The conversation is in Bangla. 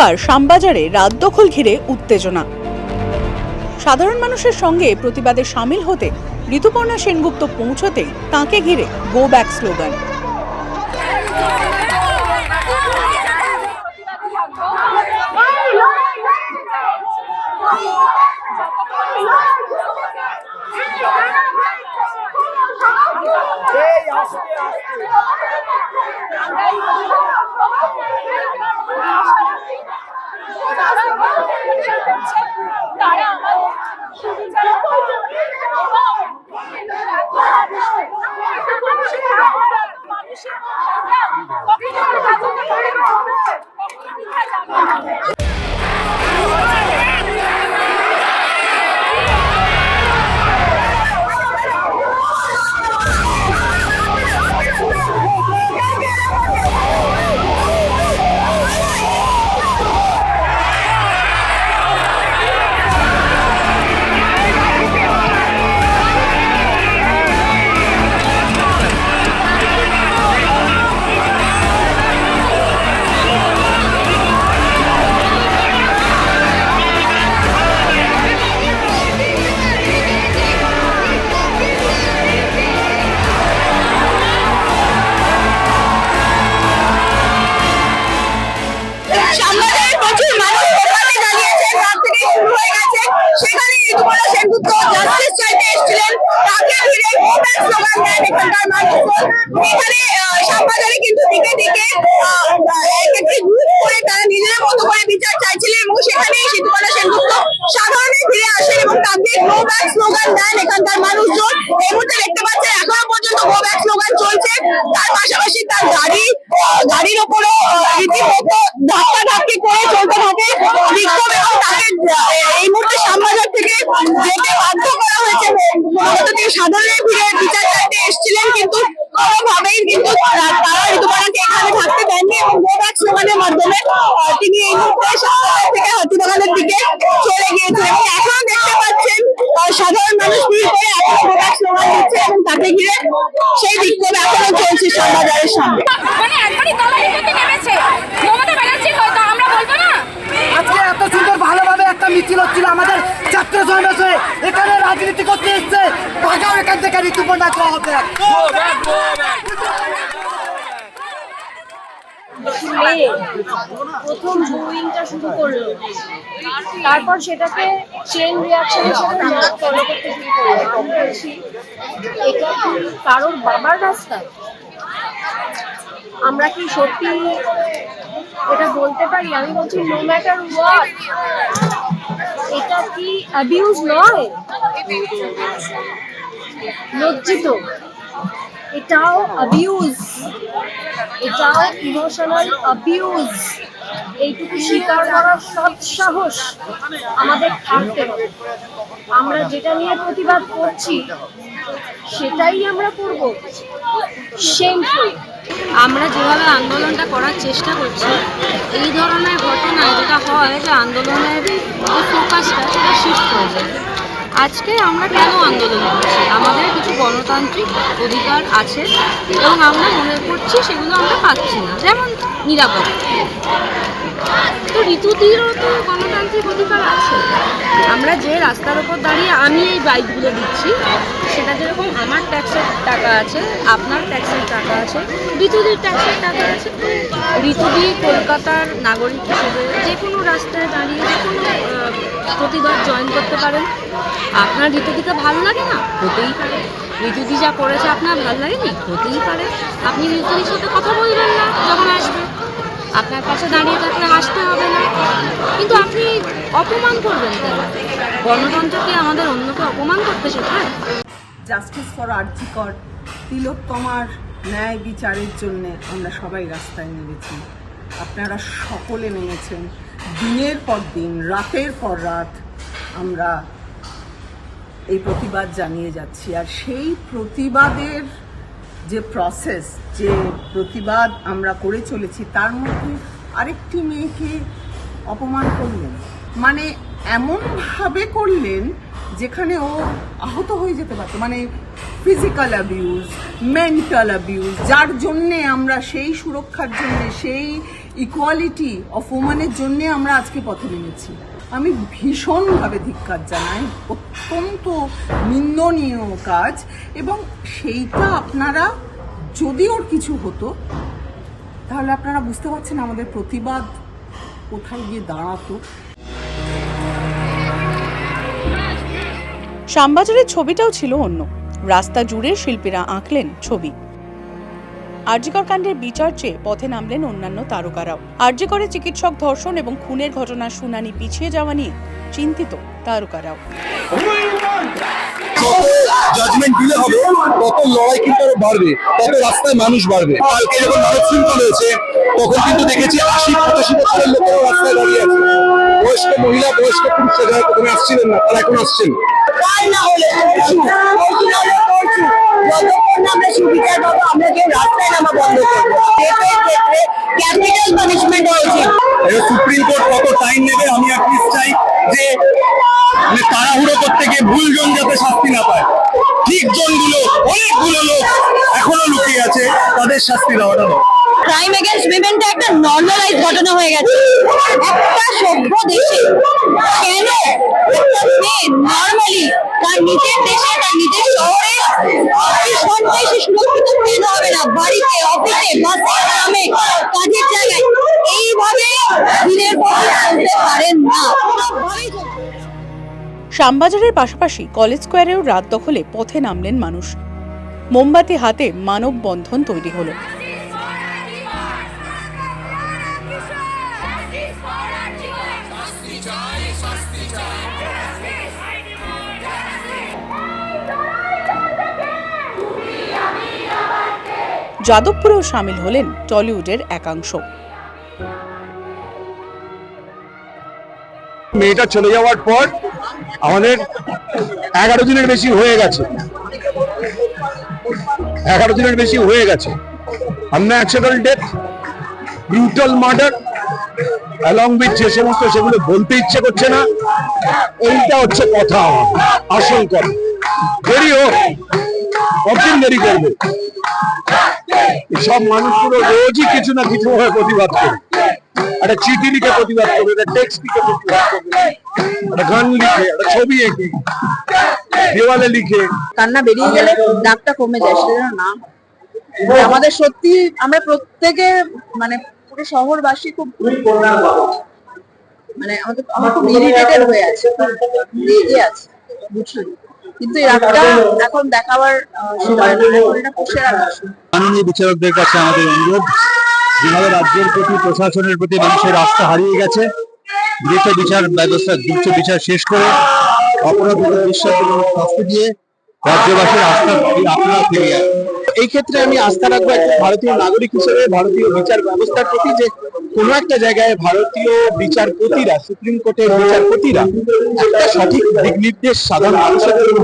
বুধবার শামবাজারে রাত দখল ঘিরে উত্তেজনা। সাধারণ মানুষের সঙ্গে প্রতিবাদে সামিল হতে ঋতুপর্ণা সেনগুপ্ত পৌঁছতেই তাঁকে ঘিরে গো ব্যাক স্লোগান এই মুহূর্তে শ্যামবাজার থেকে বাধ্য করা হয়েছে মূলত তিনি এসেছিলেন কিন্তু কোনোভাবেই কিন্তু তারা থাকতে দেননি এবং আহ, তিনি এই মুহূর্তে শ্যামবাজার থেকে দিকে চলে গিয়েছেন এবং এখনও দেখতে পাচ্ছেন সাধারণ মানুষ ভিড় করে সেই বিক্ষোভ এখনও চলছে শ্যামবাজারের সামনে মানে একবারই তলানি করতে নেমেছে মমতা ব্যানার্জি হয়তো আমরা বলব না আজকে এত সুন্দর ভালোভাবে একটা মিছিল হচ্ছিল আমাদের ছাত্র সমাবেশ হয়ে এখানে রাজনীতি করতে এসছে। ভাগাও এখান থেকে ঋতুপর্ণা হবে মেয়ে প্রথম বুইংটা শুরু করল তারপর সেটাকে চেন রিয়াকশন হিসেবে ফলো করতে শুরু করল এটা কি কারোর বাবার রাস্তা? আমরা কি সত্যি এটা বলতে পারি? আমি বলছি নো ম্যাটার হোয়াট এটা কি অ্যাবিউজ নয়? লজ্জিত। এটাও অ্যাবিউজ এটাও ইমোশনাল অ্যাবিউজ এইটুকু স্বীকার করার সৎ সাহস আমাদের থাকতে হবে। আমরা যেটা নিয়ে প্রতিবাদ করছি, সেটাই আমরা করব। শেমফুল আমরা যেভাবে আন্দোলনটা করার চেষ্টা করছি, এই ধরনের ঘটনা যেটা হয় যে আন্দোলনের যে ফোকাসটা সেটা শিফট হয়ে যায়। আজকে আমরা কেন আন্দোলন করছি আমাদের কিছু গণতান্ত্রিক অধিকার আছে এবং আমরা মনে করছি সেগুলো আমরা পাচ্ছি না। যেমন নিরাপত্তা। তো ঋতুদিরও তো গণতান্ত্রিক অধিকার আছে। আমরা যে রাস্তার ওপর দাঁড়িয়ে আমি এই বাইকগুলো দিচ্ছি, সেটা যেরকম আমার ট্যাক্সের টাকা আছে, আপনার ট্যাক্সের টাকা আছে ঋতুদির ট্যাক্সের টাকা আছে ঋতুদি কলকাতার নাগরিক হিসেবে যে কোনো রাস্তায় দাঁড়িয়ে যে কোনো প্রতিবাদ জয়েন করতে পারেন। আপনার ঋতুদিকে ভালো লাগে না? হতেই পারে। ঋতুদি যা করেছে আপনার ভালো লাগেনি? হতেই পারে। আপনি ঋতুদির সাথে কথা বলবেন না যখন আসবে। আপনার পাশে দাঁড়িয়ে থাকলে হাসতে হবে না। কিন্তু আপনি অপমান করবেন কেন? গণতন্ত্রকে আমাদের অন্যকে অপমান করতে শেখায় জাস্টিস ফর আর্থিকর তিলোত্তমার ন্যায় বিচারের জন্য আমরা সবাই রাস্তায় নেমেছি। আপনারা সকলে নেমেছেন। দিনের পর দিন, রাতের পর রাত আমরা এই প্রতিবাদ জানিয়ে যাচ্ছি। আর সেই প্রতিবাদের যে প্রসেস যে প্রতিবাদ আমরা করে চলেছি, তার মধ্যে আরেকটি মেয়েকে অপমান করলেন। মানে এমনভাবে করলেন যেখানে ও আহত হয়ে যেতে পারতো। মানে ফিজিক্যাল অ্যাবিউজ মেন্টাল অ্যাবিউজ যার জন্যে আমরা সেই সুরক্ষার জন্যে, সেই ইকুয়ালিটি অফ ওমেনের জন্যে আমরা আজকে পথে নেমেছি। আমি ভীষণভাবে ধিক্কার জানাই। অত্যন্ত নিন্দনীয় কাজ এবং সেইটা আপনারা যদি ওর কিছু হতো, তাহলে আপনারা বুঝতে পারছেন আমাদের প্রতিবাদ কোথায় গিয়ে দাঁড়াতো। শ্যামবাজারের ছবিটাও ছিল অন্য। রাস্তা জুড়ে শিল্পীরা আঁকলেন ছবি। আরজিকর কাণ্ডের বিচার চেয়ে পথে নামলেন অন্যান্য তারকারাও। আরজিকরে চিকিৎসক ধর্ষণ এবং খুনের ঘটনার শুনানি পিছিয়ে যাওয়া নিয়ে চিন্তিত তারকারাও। জাজমেন্ট দিলে হবে তত লড়াই কিন্তু আরও বাড়বে তত রাস্তায় মানুষ বাড়বে। কালকে যখন মানব শৃঙ্খল হয়েছে তখন কিন্তু দেখেছি আশি পঁচাশি বছরের লোকেরা রাস্তায় দাঁড়িয়ে আছে। বয়স্ক মহিলা, বয়স্ক পুরুষরা যারা প্রথমে আসছিলেন না, তারা এখন আসছেন। কাল না হলে পরশু পরশু না হলে পরশু যতক্ষণ আমরা সুবিচার পাবো আমরা কেউ রাস্তায় নামা বন্ধ করব ক্ষেত্রে ক্যাপিটাল পানিশমেন্ট হয়েছে। সুপ্রিম কোর্ট কত টাইম নেবে আমি অ্যাটলিস্ট চাই যে মানে তাড়াহুড়ো করতে গিয়ে ভুল জন যাতে শাস্তি না পায়। ঠিক জনগুলো অনেকগুলো লোক এখনও লুকিয়ে আছে তাদের শাস্তি দেওয়াটা। ক্রাইম এগেনস্ট উইমেনটা একটা নর্মালাইজ ঘটনা হয়ে গেছে। সভ্য দেশে কেন নর্মালি তার নিজের দেশে, তার নিজের শহরে সুরক্ষিত না। বাড়িতে অফিসে বাসে গ্রামে, কাজের জায়গায় এইভাবে দিনের চলতে পারেন না। শ্যামবাজারের পাশাপাশি কলেজ স্কোয়ারেও রাত দখলে পথে নামলেন মানুষ। মোমবাতি হাতে মানববন্ধন তৈরি হলো। যাদবপুরেও সামিল হলেন টলিউডের একাংশ। মেয়েটা চলে যাওয়ার পর আমাদের এগারো দিনের বেশি হয়ে গেছে। এগারো দিনের বেশি হয়ে গেছে। Unnatural death brutal murder along with যে সমস্ত সেগুলো বলতে ইচ্ছে করছে না, এইটা হচ্ছে কথা, আসল কথা। দেরি হোক কতদিন দেরি করবে। সব মানুষগুলো রোজই কিছু না কিছু ভাবে প্রতিবাদ করে একটা চিঠি লিখে প্রতিবাদ করবে, একটা টেক্সট লিখে প্রতিবাদ করবে, একটা গান লিখে, একটা ছবি এঁকে, দেওয়ালে লিখে। কান্না বেরিয়ে গেলে দাগটা কমে যায়, সেটা না আমাদের সত্যি আমরা প্রত্যেকে মানে পুরো শহরবাসী খুব মানে আমাদের, আমরা খুব ইরিটেটেড হয়ে আছে রেগে আছে ভীষণ কিন্তু এই বিচারকদের কাছে আমাদের অনুরোধ, যেভাবে রাজ্যের প্রতি, প্রশাসনের প্রতি মানুষের আস্থা হারিয়ে গেছে, দ্রুত বিচার ব্যবস্থা, দ্রুত বিচার শেষ করে অপরাধীদের বিশ্বাস শাস্তি দিয়ে রাজ্যবাসীর আস্থা আপনারা ফিরিয়ে। এই ক্ষেত্রে আমি আস্থা রাখব একটা ভারতীয় নাগরিক হিসেবে, ভারতীয় বিচার ব্যবস্থার প্রতি যে কোনো একটা জায়গায় ভারতীয় বিচারপতিরা, সুপ্রিম কোর্টের বিচারপতিরা একটা সঠিক দিক নির্দেশ সাধারণ মানুষের জন্য